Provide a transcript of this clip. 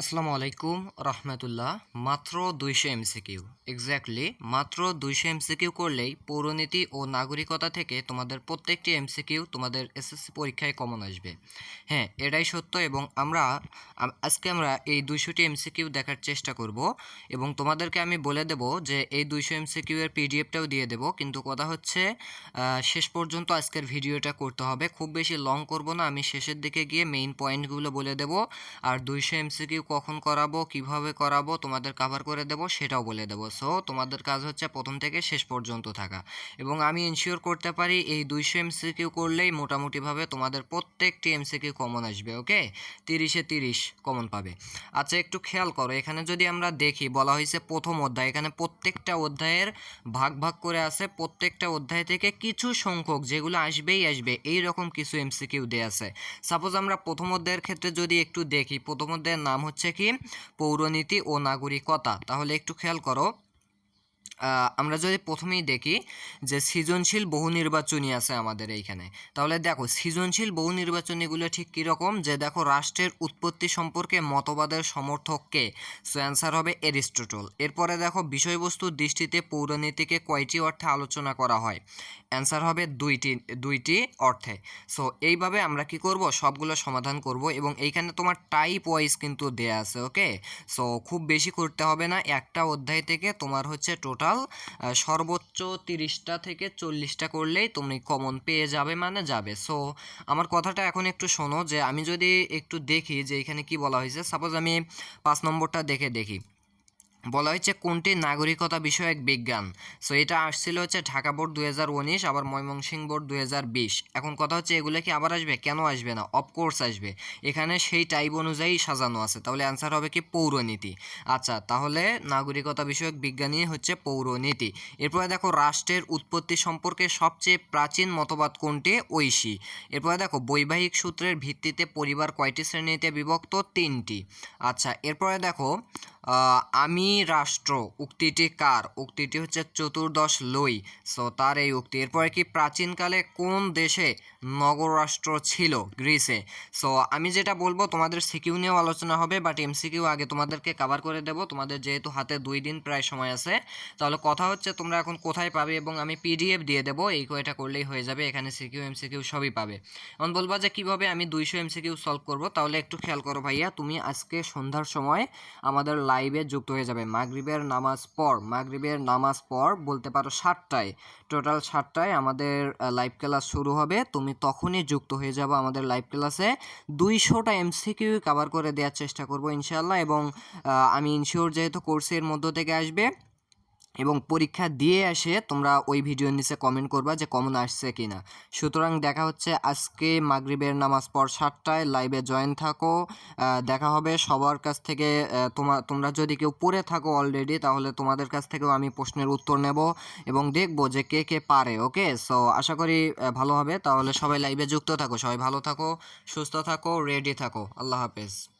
আসসালামু আলাইকুম রহমতুল্লাহ, মাত্র দুইশো এমসিকিউ। এক্স্যাক্টলি মাত্র দুইশো এমসিকিউ করলেই পৌরনীতি ও নাগরিকতা থেকে তোমাদের প্রত্যেকটি এমসিকিউ তোমাদের এসএসসি পরীক্ষায় কমন আসবে। হ্যাঁ এটাই সত্য এবং আমরা আজকে আমরা এই দুইশোটি এমসিকিউ দেখার চেষ্টা করব এবং তোমাদেরকে আমি বলে দেব যে এই দুইশো এমসিকিউ এর পিডিএফটাও দিয়ে দেব, কিন্তু কথা হচ্ছে শেষ পর্যন্ত আজকের ভিডিওটা করতে হবে। খুব বেশি লং করব না, আমি শেষের দিকে গিয়ে মেইন পয়েন্টগুলো বলে দেব। আর দুইশো এমসিকিউ কখন করাবো, কীভাবে করাবো, তোমাদের কাভার করে দেব, সেটাও বলে দেব। সো তোমাদের কাজ হচ্ছে প্রথম থেকে শেষ পর্যন্ত থাকা। এবং আমি ইনশিওর করতে পারি এই দুইশো এমসিকিউ করলেই মোটামুটিভাবে তোমাদের প্রত্যেকটি এমসিকিউ কমন আসবে ওকে তিরিশে তিরিশ কমন পাবে। আচ্ছা একটু খেয়াল করো, এখানে যদি আমরা দেখি, বলা হয়েছে প্রথম অধ্যায়, এখানে প্রত্যেকটা অধ্যায়ের ভাগ ভাগ করে আছে, প্রত্যেকটা অধ্যায় থেকে কিছু সংখ্যক যেগুলো আসবেই আসবে এই রকম কিছু এমসিকিউ দেয়া আছে। সাপোজ আমরা প্রথম অধ্যায়ের ক্ষেত্রে যদি একটু দেখি, প্রথম অধ্যায়ের নাম হচ্ছে কি পৌরনীতি ও নাগরিকতা। তাহলে একটু খেয়াল করো। আমরা যদি প্রথমেই দেখি যে সৃজনশীল বহু নির্বাচনী আছে আমাদের এইখানে, তাহলে দেখো সৃজনশীল বহু নির্বাচনীগুলো ঠিক কীরকম? যে দেখো রাষ্ট্রের উৎপত্তি সম্পর্কে মতবাদের সমর্থককে সো অ্যান্সার হবে এরিস্টটল এরপরে দেখো বিষয়বস্তুর দৃষ্টিতে পৌরনীতিকে কয়টি অর্থে আলোচনা করা হয়? অ্যান্সার হবে দুইটি দুইটি অর্থে। সো এইভাবে আমরা কি করব? সবগুলো সমাধান করব এবং এইখানে তোমার টাইপ ওয়াইজ কিন্তু দেয়া আছে ওকে সো খুব বেশি করতে হবে না। একটা অধ্যায় থেকে তোমার হচ্ছে টোটাল সর্বোচ্চ তিরিশটা থেকে চল্লিশটা করলেই তুমি কমন পেয়ে যাবে মানে যাবে। সো আমার কথাটা এখন একটু শোনো যে আমি যদি একটু দেখি যে এখানে কি বলা হয়েছে সাপোজ আমি পাঁচ নম্বরটা দেখে দেখি। বলা হয়েছে, কোনটি নাগরিকতা বিষয়ক বিজ্ঞান? সো এটা আসছিল হচ্ছে ঢাকা বোর্ড দুই হাজার উনিশ, আবার ময়মনসিংহ বোর্ড দুই হাজার বিশ। এখন কথা হচ্ছে, এগুলো কি আবার আসবে? কেন আসবে না? অফকোর্স আসবে। এখানে সেই টাইপ অনুযায়ী সাজানো আছে। তাহলে অ্যান্সার হবে কি, পৌরনীতি। আচ্ছা তাহলে নাগরিকতা বিষয়ক বিজ্ঞানী হচ্ছে পৌরনীতি। এরপরে দেখো, রাষ্ট্রের উৎপত্তি সম্পর্কে সবচেয়ে প্রাচীন মতবাদ কোনটি? ঐশী। এরপরে দেখো, বৈবাহিক সূত্রের ভিত্তিতে পরিবার কয়টি শ্রেণীতে বিভক্ত? তিনটি। আচ্ছা এরপরে দেখো আমি রাষ্ট্র, উক্তিটি কার? উক্তিটি হচ্ছে চতুর্দশ লই। সো তার এই উক্তি। এরপরে কি প্রাচীনকালে কোন দেশে নগররাষ্ট্র ছিল? গ্রিসে। সো আমি যেটা বলব, তোমাদের সিকিউ নিয়েও আলোচনা হবে বাট এমসিকিউ আগে তোমাদেরকে কভার করে দেবো। তোমাদের যেহেতু হাতে দুই দিন প্রায় সময় আছে, তাহলে কথা হচ্ছে তোমরা এখন কোথায় পাবে এবং আমি পিডিএফ দিয়ে দেবো। এই কয়টা করলেই হয়ে যাবে, এখানে সিকিউ এমসিকিউ সবই পাবে। এখন বলবা যে কীভাবে আমি দুইশো এমসিকিউ সলভ করব, তাহলে একটু খেয়াল করো ভাইয়া, তুমি আজকে সন্ধ্যার সময় আমাদের লাইভে যুক্ত হয়ে যাবে। মাগরিবের নামাজ পর মাগরিবের নামাজ পর বলতে পারো সাতটায়। টোটাল সাতটায় আমাদের লাইভ ক্লাস শুরু হবে। তুমি তখনই যুক্ত হয়ে যাব আমাদের লাইভ ক্লাসে দুইশোটা এমসিকিউ কভার করে দেওয়ার চেষ্টা করব ইনশাল্লাহ এবং আমি ইনশিওর যেহেতু কোর্সের মধ্য থেকে আসবে এবং পরীক্ষা দিয়ে এসে তোমরা ওই ভিডিওর নিচে কমেন্ট করবা যে কমন আসছে কি না সুতরাং দেখা হচ্ছে আজকে মাগরিবের নামাজ পর সাতটায় লাইভে জয়েন থাকো। দেখা হবে সবার কাছ থেকে আহ, তোমা তোমরা যদি কেউ পড়ে থাকো অলরেডি তাহলে তোমাদের কাছ থেকেও আমি প্রশ্নের উত্তর নেব এবং দেখব যে কে কে পারে ওকে সো আশা করি ভালো হবে। তাহলে সবাই লাইভে যুক্ত থাকো সবাই ভালো থাকো সুস্থ থাকো রেডি থাকো। আল্লাহ হাফেজ।